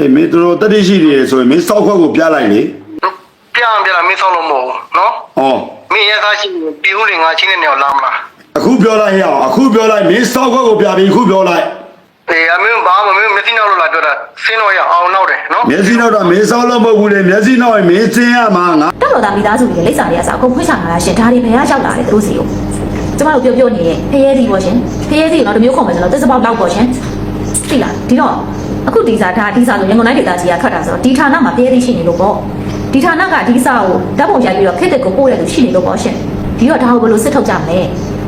အေးမင်းတို့တတိရှိနေရဆိုရင်မင်းစောက်ခွက်ကိုပြလိုက်လေပြအောင်ပြလာမင်းဆောက်လို့မဟုတ်ဘူးနော်ဩမင်းရဲ့သားရှိရင်ပြီးဦးလေငါချင်းတဲ့နေရာလာမလားအခုပြောလိုက်ရအောင်အခုပြောလိုက်မင်းစောက်ခွက်ကိုပြပြီးအခုပြောလိုက်အေးအမင်းဘာမှမမင်းမျက်စိနောက်လို့လာပြောတာဆင်းတော့ရအောင်နောက်တယ်နော်မျက်စိနောက်တော့မင်းစောက်လို့မဟုတ်ဘူးလေမျက်စိနောက်ရင်မင်းစင်းရမှာငါတက်တော်သားမိသားစုတွေလိပ်စာတွေကစအကုန်ဖွင့်ချလာတာရှင်ဒါတွေဘယ်ကရောက်လာလဲသူတို့စီကိုကျမတို့ပြောပြောနေတဲ့ဖရဲစီပေါ့ရှင်ဖရဲစီကိုတော့တစ်မျိုးခုံမယ်ကျွန်တော်တစ်စပေါက်လောက်ပေါ့ရှင်သိလားဒီတော့ အခုဒီစာဒါဒီစာဆိုရန်ကုန်တိုင်းဒေသကြီးကခတ်တာဆိုတော့ဒီဌာနမှာဖရဲစီရှိနေလို့ပေါ့ဒီဌာနကဒီစာကိုဓာတ်ပုံရိုက်ပြီးတော့ခက်တဲ့ကိုပို့ရလို့ရှိနေလို့ပေါ့ရှင်ဒီတော့ဒါကိုဘယ်လိုစစ်ထုတ်ကြမလဲ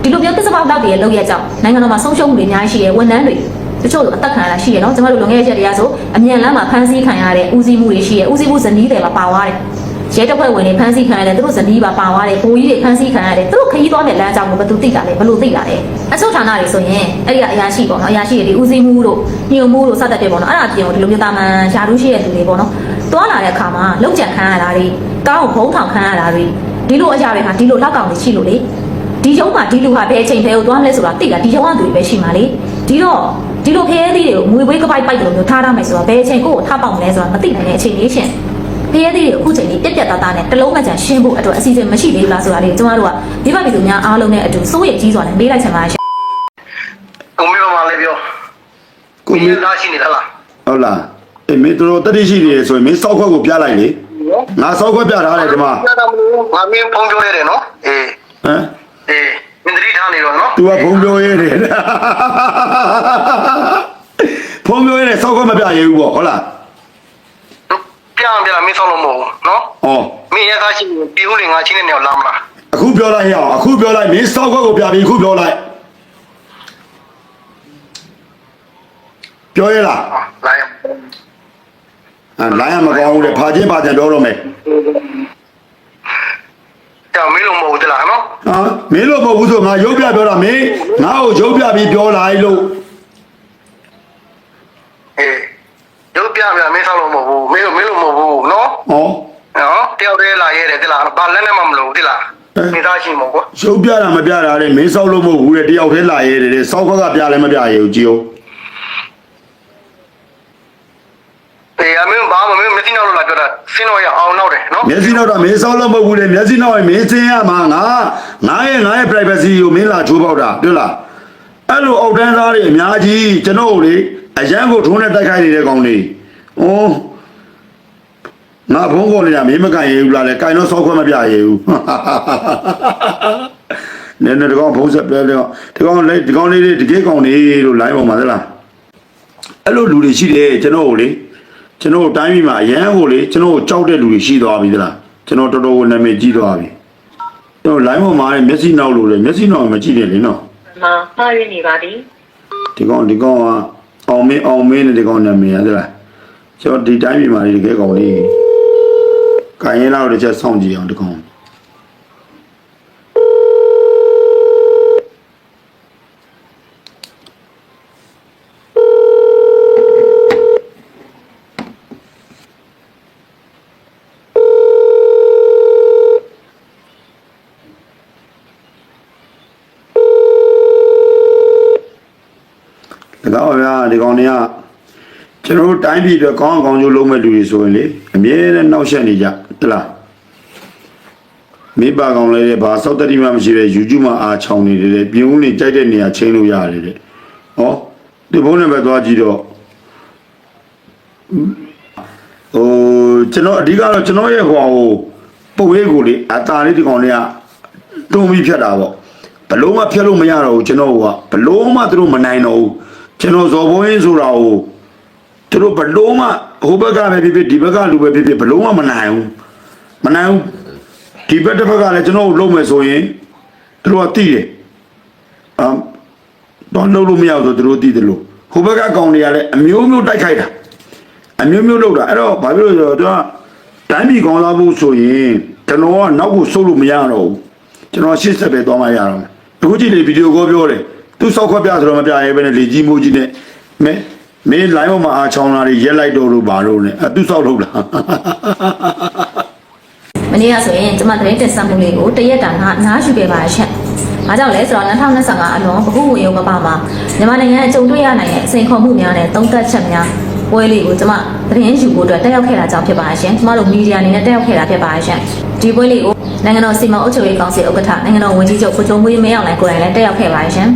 ဒီလိုမျိုးတစ်စပေါက်လောက်တွေရဲ့လောက်ရကြောင်းနိုင်ငံတော်မှာဆုံးရှုံးမှုတွေအများကြီးရှိရဝန်ထမ်းတွေတချို့အသက်ခံရတာရှိရနော်ကျမတို့လုံခဲ့ရချက်တရားဆိုအမြန်လမ်းမှာဖမ်းဆီးခံရတဲ့ဦးစီးမှုတွေရှိရဦးစီးမှုဇနီးတွေမှာပါသွားတယ် ရဲတပ်ဖွဲ့ဝင်တွေဖမ်းဆီးခံရတယ်သူတို့ဇနီးပါပါသွားတယ်ဘိုးကြီးတွေဖမ်းဆီးခံရတယ်သူတို့ခရီးသွားတဲ့လမ်းကြောင်းကိုဘယ်သူသိတာလဲဘယ်လိုသိတာလဲအဆုတ်ဌာနတွေဆိုရင်အဲ့ဒီကအရာရှိပေါ့နော်အရာရှိတွေဒီဦးစီးမှုတို့ညွန်မှုတို့စသဖြင့်ပေါ့နော်အဲ့ဒါပြင်ကိုဒီလိုမျိုးတာမန်ယာရုရှိတဲ့သူတွေပေါ့နော်သွားလာတဲ့အခါမှာလောက်ကြံခံရတာတွေကောင်းဘုံထောင်ခံရတာတွေဒီလိုအရာတွေဟာဒီလိုလောက်ကောင်တွေရှိလို့လေဒီရုံးမှာဒီလူဟာဘယ်အချိန်ဘယ်ကိုသွားမလဲဆိုတာသိတာဒီရုံးကသူတွေပဲရှိမှာလေဒီတော့ဒီလိုဖရဲသီးတွေကိုငွေပွေးကပိုက်ပိုက်တယ်လို့မျိုးထားထားမယ်ဆိုတော့ဘယ်အချိန်ကိုထားပေါက်မလဲဆိုတာမသိနိုင်တဲ့အချိန်လေးရှင် ဖရဲသေးတွေအခုချိန်လေးပြက်ပြက်သားသားနဲ့တလုံးမကြံရှင်းဖို့အတွက်အစီအစဉ်မရှိသေးဘူးလားဆိုတာလေးကျွန်တော်တို့ကမိဘပြည်သူများအားလုံးနဲ့အတူစိုးရိမ်ကြီးစွာနဲ့မေးလိုက်ချင်ပါရှင်ကိုမင်းမလည်းပြောကိုမမင်းင်းသားရှိနေသလားဟုတ်လားအေးမင်းတို့တတိရှိနေရဆိုရင်မင်းစောက်ခွက်ကိုပြလိုက်လေနော်ငါစောက်ခွက်ပြထားတယ်ဒီမှာပြတာမလို့ငါမင်းဖုန်းပြောရတယ်နော်အေးဟမ်အေးမင်းတတိထားနေတော့နော် तू ကဖုံပြောရဲတယ်ဖုံပြောရဲတယ်စောက်ခွက်မပြရဘူးပေါ့ဟုတ်လား ပြအောင်ပြလာမင်းဆောက်လို့မဟုတ်ဘူးနော်ဩမင်းရဲ့သားရှိရင်ပြီးဦးလေငါချင်းတဲ့နေရာလာမလားအခုပြောလိုက်ရအောင်အခုပြောလိုက်မင်းစောက်ခွက်ကိုပြပြီးအခုပြောလိုက်ပြောရလားဟာလာရအဲလိုင်းရမကောင်းဘူးလေဖာချင်းပါပြန်ပြောတော့မယ်ကြောင်မင်းလို့မဟုတ်ဘူးတလားနော်ဟာမင်းလို့မဟုတ်ဘူးဆိုငါရုပ်ပြပြောတာမင်းငါ့ကိုရုပ်ပြပြီးပြောလိုက်လို့အေး ရုပ်ပြပြမင်းဆောက်လို့မဟုတ်ဘူးမင်းလို့မင်းလို့မဟုတ်ဘူးနော်ဩနော်တယောက်တည်းလာရဲတယ်တလားဘာလက်နဲ့မှမလို့တလားမင်းသားရှိမို့ကွာရုပ်ပြတာမပြတာလေမင်းစောက်လို့မဟုတ်ဘူးလေတယောက်တည်းလာရဲတယ်လေစောက်ခွက်ကပြလည်းမပြရဘူးကြည်အောင်အေးအမင်းဘာမှမင်းမျက်စိနောက်လို့လာပြောတာဆင်းတော့ရအောင်နောက်တယ်နော်မျက်စိနောက်တော့မင်းစောက်လို့မဟုတ်ဘူးလေမျက်စိနောက်ရင်မင်းစင်းရမှာငါငါရဲ့ငါရဲ့ privacy ကိုမင်းလာချိုးပေါက်တာတွေ့လားအဲ့လိုအောက်တန်းသားတွေအများကြီးကျွန်တော်တို့လေ အရန်ကိုထုံးနဲ့တိုက်ခိုက်နေတဲ့ကောင်တွေဩငါဘုံကောနေတာမင်းမကန်ရဘူးလားလေကင်တော့စောက်ခွက်မပြရဘူးနည်းနည်းဒီကောင်ဘုံဆက်ပြဲတယ်ဒီကောင်လေဒီကောင်လေးတွေတကယ်ကောင်နေလို့ line ပေါ်မှာသလားအဲ့လိုလူတွေရှိတယ်ကျွန်တော်တို့လေကျွန်တော်တို့တိုင်းပြည်မှာအရန်ကိုလေကျွန်တော်တို့ကြောက်တဲ့လူတွေရှိသွားပြီသလားကျွန်တော်တော်တော်ကိုနာမည်ကြီးသွားပြီကျွန်တော် line ပေါ်မှာမျက်စိနောက်လို့လေမျက်စိနောက်မကြည့်နဲ့လေနော်မှာမှားရနေပါသည်ဒီကောင်ဒီကောင်က အောင်မင်းအောင်မင်းနဲ့ဒီကောင်နာမည်ရသလားကျွန်တော်ဒီတိုင်းပြည်မှာလေတကယ်ကောင်လေးကိုင်ရင်လောက်တစ်ချက်စောင့်ကြည့်အောင်ဒီကောင် ဒါတော့ဗျာဒီကောင်တွေကကျွန်တော်တို့တိုင်းပြည်အတွက်ကောင်းအောင်ကောင်းကျိုးလုပ်မဲ့လူတွေဆိုရင်လေအမြဲတမ်းနှောက်ယှက်နေကြတလားမိဘကောင်လေးတွေဘာစောက်တတိမှမရှိတဲ့ YouTube မှာအားချောင်းနေတယ်လေပြင်းဦးနေကြိုက်တဲ့နေရာချင်းလို့ရတယ်တဲ့ဟောဒီဘုန်းနဲ့ပဲသွားကြည့်တော့ဟိုကျွန်တော်အဓိကတော့ကျွန်တော်ရဲ့ဟိုဟိုပုတ်ဝေးကိုလေအตาလေးဒီကောင်တွေကတွုံပြီးဖြတ်တာပေါ့ဘလို့မှဖျက်လို့မရတော့ဘူးကျွန်တော်ကဘလို့မှသူတို့မနိုင်တော့ဘူး ကျွန်တော်ဇော်ဘုန်းကြီးဆိုတာကိုသူတို့ဘလို့မှဟိုဘက်ကပဲဖြစ်ဖြစ်ဒီဘက်ကလူပဲဖြစ်ဖြစ်ဘလို့မှမနိုင်ဘူးမနိုင်ဘူးဒီဘက်တစ်ဘက်ကလည်းကျွန်တော်တို့လုံးမယ်ဆိုရင်သူတို့ကတိတယ်အမ်တော့လုံးလို့မရဘူးဆိုသူတို့တိတယ်လို့ဟိုဘက်ကကောင်တွေကလည်းအမျိုးမျိုးတိုက်ခိုက်တာအမျိုးမျိုးလုပ်တာအဲ့တော့ဘာဖြစ်လို့လဲဆိုတော့သူကတိုင်းပြည်ကောင်းစားဖို့ဆိုရင်ကျွန်တော်ကနောက်ကိုဆုတ်လို့မရတော့ဘူးကျွန်တော်ရှစ်ဆက်ပဲသွားမှရတော့မယ်အခုကြည့်လေဗီဒီယိုကောပြောတယ် သူစောက်ခွက်ပြဆိုတော့မပြရဲပဲနဲ့လေကြီးမိုးကြီးနဲ့မင်းမင်း line ပေါ်မှာအားချောင်းလာတွေရက်လိုက်တော့လို့ဘာလို့လဲအသူစောက်ထုတ်လားမနေ့ကဆိုရင်ကျမသတင်းတင်ဆက်မှုလေးကိုတရက်တာငါနားယူခဲ့ပါရှင့်။အားကြောင့်လဲဆိုတော့2025အလွန်ဗဟုဝေယမပမှာမြန်မာနိုင်ငံအကြုံတွေ့ရနိုင်တဲ့အစိန်ခေါ်မှုများနဲ့သုံးသက်ချက်များ ပွဲလေးကိုကျမသတင်းယူဖို့အတွက်တက်ရောက်ခဲ့တာကြောင့်ဖြစ်ပါရှင်ကျမတို့မီဒီယာအနေနဲ့တက်ရောက်ခဲ့တာဖြစ်ပါရှင်ဒီပွဲလေးကိုနိုင်ငံတော်စီမံအုပ်ချုပ်ရေးကောင်စီဥက္ကဋ္ဌနိုင်ငံတော်ဝန်ကြီးချုပ်ကိုချုံမွေးမင်းအောင်လှိုင်ကိုယ်တိုင်လည်းတက်ရောက်ခဲ့ပါရှင်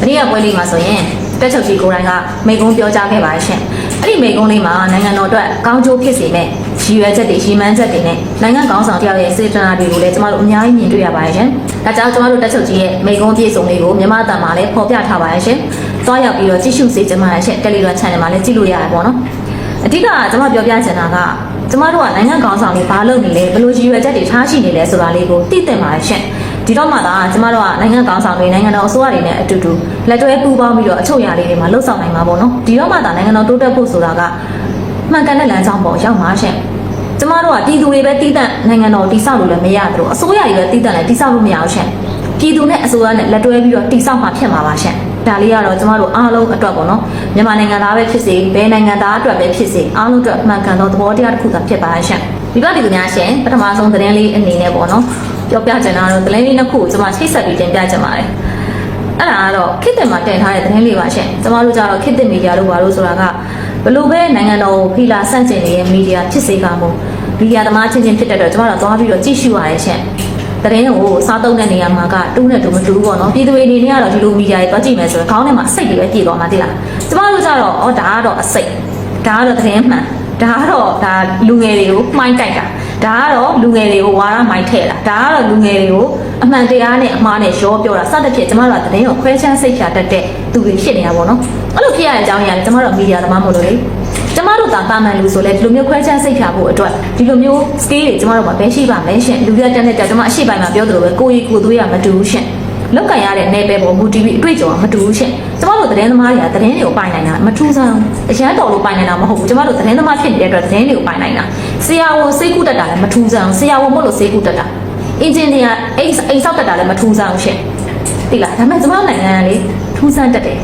ပရိယာပွဲလေးမှာဆိုရင်တက်ချုပ်ကြီးကိုယ်တိုင်ကမိန့်ခွန်းပြောကြားခဲ့ပါရှင်အဲ့ဒီမိန့်ခွန်းလေးမှာနိုင်ငံတော်အတွက်ကောင်းကျိုးဖြစ်စေမဲ့ရည်ရွယ်ချက်တွေရည်မှန်းချက်တွေနဲ့နိုင်ငံကောင်းဆောင်တယောက်ရဲ့စေတနာတွေကိုလည်းကျမတို့အများကြီးမြင်တွေ့ရပါတယ်ရှင်ဒါကြောင့်ကျမတို့တက်ချုပ်ကြီးရဲ့မိန့်ခွန်းပြည့်စုံလေးကိုမြန်မာတန်မှာလည်းဖော်ပြထားပါတယ်ရှင် သွားရောက်ပြီးတော့ကြည့်ရှုစေချင်ပါတယ်ရှင် Telegram Channel မှာလည်းကြည့်လို့ရတယ်ပေါ့နော်အဓိကကျွန်မပြောပြချင်တာကကျမတို့ကနိုင်ငံကောင်းဆောင်တွေဘာလုပ်နေလဲဘယ်လိုရည်ရွယ်ချက်တွေထားရှိနေလဲဆိုတာလေးကိုသိသင့်ပါတယ်ရှင်ဒီတော့မှသာကျမတို့ကနိုင်ငံကောင်းဆောင်တွေနိုင်ငံတော်အစိုးရတွေနဲ့အတူတူလက်တွဲပူးပေါင်းပြီးတော့အချုပ်ရာလေးတွေမှာလှုပ်ဆောင်နိုင်မှာပေါ့နော်ဒီတော့မှသာနိုင်ငံတော်တိုးတက်ဖို့ဆိုတာကမှန်ကန်တဲ့လမ်းကြောင်းပေါ်ရောက်မှာရှင်ကျမတို့ကပြည်သူတွေပဲတည်တံ့နိုင်ငံတော်တည်ဆောက်လို့လည်းမရသလိုအစိုးရတွေပဲတည်တံ့လည်းတည်ဆောက်လို့မရအောင်ရှင်ပြည်သူနဲ့အစိုးရနဲ့လက်တွဲပြီးတော့တည်ဆောက်မှာဖြစ်မှာပါရှင် ဒါလေးကတော့ကျမတို့အားလုံးအတွက်ပေါ့နော်မြန်မာနိုင်ငံသားပဲဖြစ်စေဘယ်နိုင်ငံသားအတွက်ပဲဖြစ်စေအားလုံးအတွက်မှန်ကန်သောသဘောတရားတစ်ခုသာဖြစ်ပါရှင်ဒီကဒီကများရှင်ပထမဆုံးသတင်းလေးအနေနဲ့ပေါ့နော်ပြောပြချင်တာတော့သတင်းလေးနှစ်ခုကိုကျမချိတ်ဆက်ပြီးတင်ပြချင်ပါတယ်အဲ့ဒါကတော့ခေတ်တင်မှာတင်ထားတဲ့သတင်းလေးပါရှင်ကျမတို့ကြတော့ခေတ်တင်မီဒီယာလို့ပါလို့ဆိုတာကဘလို့ပဲနိုင်ငံတော်ကိုဖိလာဆန့်ကျင်နေတဲ့မီဒီယာဖြစ်စေကမို့မီဒီယာသမားချင်းချင်းဖြစ်တဲ့အတွက်ကျမတို့သွားပြီးတော့ကြည့်ရှုရတယ်ရှင် တရင်ကိုစားသုံးတဲ့နေရာမှာကတူးနဲ့တူမတူဘူးပေါ့နော်ပြည်သူတွေအနေနဲ့ကတော့ဒီလိုမီဒီယာတွေသွားကြည့်မယ်ဆိုရင်ခေါင်းထဲမှာစိတ်တွေပဲပြည့်သွားမှာတိလားကျမတို့ကြတော့ဩဒါကတော့အစိတ်ဒါကတော့တရင်မှန်ဒါကတော့ဒါလူငယ်တွေကိုမှိုင်းတိုက်တာဒါကတော့လူငယ်တွေကိုဝါရမိုင်းထည့်တာဒါကတော့လူငယ်တွေကိုအမှန်တရားနဲ့အမှားနဲ့ရောပြောတာစသဖြင့်ကျမတို့ကတရင်ကိုခွဲချမ်းစိတ်ဖြာတတ်တဲ့သူတွေဖြစ်နေတာပေါ့နော်အဲ့လိုဖြစ်ရတဲ့အကြောင်းအရာကျမတို့မီဒီယာသမားမို့လို့လေကျ မတို့တာတာမန်လူဆိုလဲဒီလိုမျိုးခွဲချမ်းစိတ်ဖြာဖို့အတွက်ဒီလိုမျိုး scale တွေကျမတို့မှာပဲရှိပါမယ်ရှင်လူတွေကတက်တဲ့တက်ကျမအရှိပိုင်းမှာပြောသလိုပဲကိုရီကိုသွေးရမတူဘူးရှင်လောက်ကင်ရတဲ့နယ်ပယ်ပေါ်မူတည်ပြီးအတွေ့အကြုံကမတူဘူးရှင်ကျမတို့သတင်းသမားတွေကသတင်းတွေကိုပိုင်နိုင်တာမထူးဆန်းအရန်တော်လို့ပိုင်နိုင်တာမဟုတ်ဘူးကျမတို့သတင်းသမားဖြစ်နေတဲ့အတွက်သတင်းတွေကိုပိုင်နိုင်တာဆရာဝန်စိတ်ကူးတက်တာလည်းမထူးဆန်းဆရာဝန်မို့လို့စိတ်ကူးတက်တာအင်ဂျင်နီယာအိမ်အိမ်ဆောက်တက်တာလည်းမထူးဆန်းရှင်သိလားဒါပေမဲ့ကျမတို့နိုင်ငံကလေထူးဆန်းတက်တယ်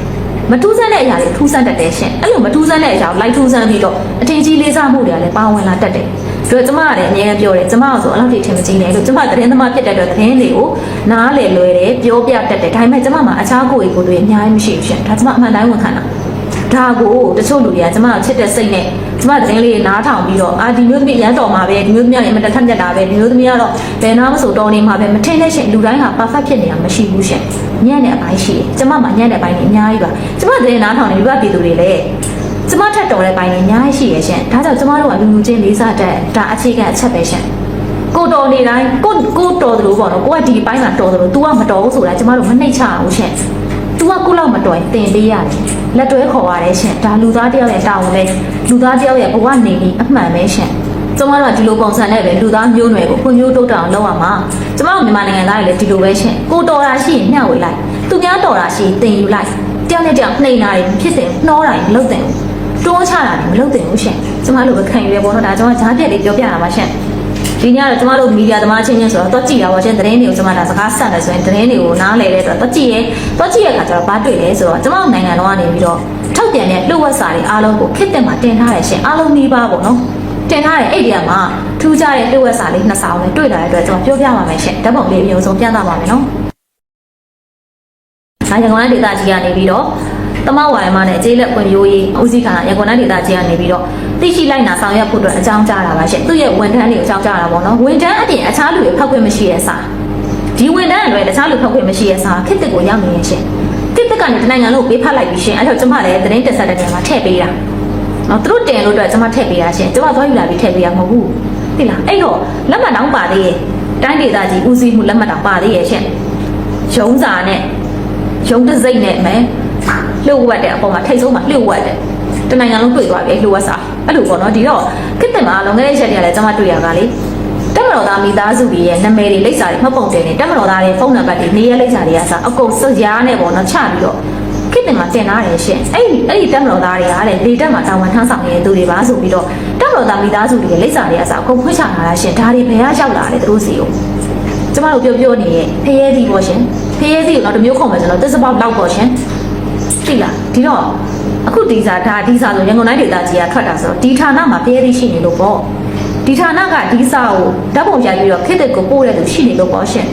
မထူးဆန်းတဲ့အရာတွေထူးဆန်းတတ်တယ်ရှင်အဲ့လိုမထူးဆန်းတဲ့အရာကိုလိုက်ထူးဆန်းပြီးတော့အထင်ကြီးလေးစားမှုတွေကလည်းပါဝင်လာတတ်တယ်ဆိုတော့ကျမကလည်းအများကြီးပြောတယ်ကျမကဆိုအဲ့လောက်ထိထင်မကြီးနဲ့လို့ကျမသတင်းသမားဖြစ်တဲ့အတွက်သတင်းတွေကိုနားလေလွယ်တယ်ပြောပြတတ်တယ်ဒါပေမဲ့ကျမမှာအခြားကိုယ်ကိုယ်တွေအများကြီးမရှိဘူးရှင်ဒါကျမအမှန်တိုင်းဝန်ခံတာ ဒါကိုတချို့လူတွေကကျမကိုချစ်တဲ့စိတ်နဲ့ကျမသတင်းလေးနားထောင်ပြီးတော့အာဒီမျိုးသမီးရမ်းတော်မှာပဲဒီမျိုးသမီးကလည်းအမတထက်မြတ်တာပဲဒီမျိုးသမီးကတော့ဘယ်နာမဆိုတော်နေမှာပဲမထင်တဲ့ရှင်လူတိုင်းက perfect ဖြစ်နေတာမရှိဘူးရှင်ညံ့တဲ့အပိုင်းရှိတယ်ကျမမှာညံ့တဲ့အပိုင်းတွေအများကြီးပါကျမသတင်းနားထောင်နေပြီးပါပြည်သူတွေလည်းကျမထက်တော်တဲ့ပိုင်းတွေအများကြီးရှိရရှင်ဒါကြောင့်ကျမတို့ကလူလူချင်းလေးစားတဲ့ဒါအခြေခံအချက်ပဲရှင်ကိုတော်နေတိုင်းကိုကိုတော်တယ်လို့ပေါ့နော်ကိုကဒီပိုင်းမှာတော်တယ်လို့ तू ကမတော်ဘူးဆိုတာကျမတို့မနှိမ့်ချအောင်ရှင် तू ကကိုလောက်မတော်ရင်တင်ပေးရတယ်လက်တွဲခေါ်ရတယ်ရှင်ဒါလူသားတယောက်ရဲ့တာဝန်ပဲလူသားတယောက်ရဲ့ဘဝနေပြီးအမှန်ပဲရှင်ကျမတို့ကဒီလိုပုံစံနဲ့ပဲလူသားမျိုးနွယ်ကိုဖွံ့ဖြိုးတိုးတက်အောင်လုပ်ရမှာကျမတို့မြန်မာနိုင်ငံသားတွေလည်းဒီလိုပဲရှင်ကိုတော်တာရှိရင်မျှဝေလိုက်သူများတော်တာရှိရင်တင်ယူလိုက်တယောက်နဲ့တယောက်နှိမ်တာတွေဖြစ်တယ်နှောတာတွေမလုပ်သင့်ဘူးတွန်းချတာတွေမလုပ်သင့်ဘူးရှင်ကျမတို့ပဲခံယူရပေါ့နော်ဒါကျမဂျားပြက်လေးပြောပြတာပါရှင် ဒီညတော့ကျမတို့မီဒီယာသမားချင်းချင်းဆိုတော့တော့ကြည့်တာပါရှင်သတင်းတွေကိုကျမဒါစကားဆက်တယ်ဆိုရင်သတင်းတွေကိုနားလည်တဲ့အတွက်တော့ကြည့်ရဲတော့ကြည့်ရခါကျတော့ဘာတွေ့လဲဆိုတော့ကျမတို့နိုင်ငံတော်ကနေပြီးတော့ထောက်ပြန်တဲ့လှုပ်ဝက်စာတွေအားလုံးကိုခစ်တင်မှာတင်ထားတယ်ရှင်အားလုံးနှီးပါပေါ့နော်တင်ထားတဲ့အဲ့ဒီကမှာထူးခြားတဲ့လှုပ်ဝက်စာလေးနှစ်ဆောင်နဲ့တွေ့လာတဲ့အတွက်ကျွန်တော်ပြောပြပါမယ်ရှင်ဓာတ်ပုံလေးအမျိုးဆုံးပြသပါမယ်နော်။ဒါရန်ကုန်တိုင်းဒေသကြီးကနေပြီးတော့ တမဝိုင်မနဲ့အကျေးလက်ပွင့်ရိုးရေးဦးစီးခါရန်ကုန်တိုင်းဒေသကြီးကနေပြီးတော့သိရှိလိုက်နာဆောင်ရွက်ဖို့အတွက်အကြောင်းကြားတာပါရှင့်။သူ့ရဲ့ဝန်ထမ်းတွေကိုအကြောင်းကြားတာပေါ့နော်။ဝန်ထမ်းအပြင်အခြားလူတွေဖောက်ခွင့်မရှိတဲ့စာ။ဒီဝန်ထမ်းအတွေတခြားလူဖောက်ခွင့်မရှိတဲ့စာခစ်တစ်ကိုရောက်နေရင်ရှင့်။ခစ်တစ်ကနေတနိုင်ငံလုံးပေးဖတ်လိုက်ပြီးရှင့်။အဲ့တော့ကျမလည်းသတင်းတက်ဆက်တဲ့နေရာမှာထည့်ပေးတာ။နော်သူတို့တင်လို့အတွက်ကျမထည့်ပေးတာရှင့်။ကျမသွားယူလာပြီးထည့်ပေးရမဟုတ်ဘူး။သိလား။အဲ့တော့လက်မှတ်တောင်းပါသေးရဲ့။တိုင်းဒေသကြီးဦးစီးမှုလက်မှတ်တောင်းပါသေးရဲ့ရှင့်။ရုံးစာနဲ့ရုံးတစိမ့်နဲ့မယ် လှုပ်ဝက်တဲ့အပေါ်မှာထိတ်ဆုံးမှာလှုပ်ဝက်တယ်တနိုင်ငံလုံးတွေ့သွားပြီလှုပ်ဝက်စာအဲ့လိုပေါ့နော်ဒီတော့ခေတ်တင်မှာလွန်ခဲ့တဲ့ရက်တွေကလည်းကျွန်မတွေ့ရတာလေတက်မတော်သားမိသားစုတွေရဲ့နာမည်တွေလိပ်စာတွေမှတ်ပုံတင်နေတက်မတော်သားတွေဖုန်းနံပါတ်တွေနေရလိပ်စာတွေကစအကုန်စုရားနဲ့ပေါ့နော်ချပြီးတော့ခေတ်တင်မှာတင်ထားတယ်ရှင်အဲ့ဒီအဲ့ဒီတက်မတော်သားတွေကလည်းလေတက်မှာတာဝန်ထမ်းဆောင်နေတဲ့သူတွေပါဆိုပြီးတော့တက်မတော်သားမိသားစုတွေရဲ့လိပ်စာတွေကစအကုန်ဖွင့်ချထားတာရှင်ဒါတွေဘယ်ကရောက်လာလဲသူတို့စီကိုကျမတို့ပြောပြောနေတဲ့ဖရဲသီးပေါ့ရှင်ဖရဲသီးကိုတော့တစ်မျိုးခုံမယ်ကျွန်တော်တစ်စပေါက်လောက်ပေါ့ရှင် သိလားဒီတော့အခုဒီစာဒါဒီစာဆိုရန်ကုန်တိုင်းဒေသကြီးကထွက်တာဆိုတော့ဒီဌာနမှာဖရဲသီးရှိနေလို့ပေါ့ဒီဌာနကဒီစာကိုဓာတ်ပုံရိုက်ပြီးတော့ခေတ်တက်ကိုပို့တဲ့သူရှိနေလို့ပေါ့ရှင်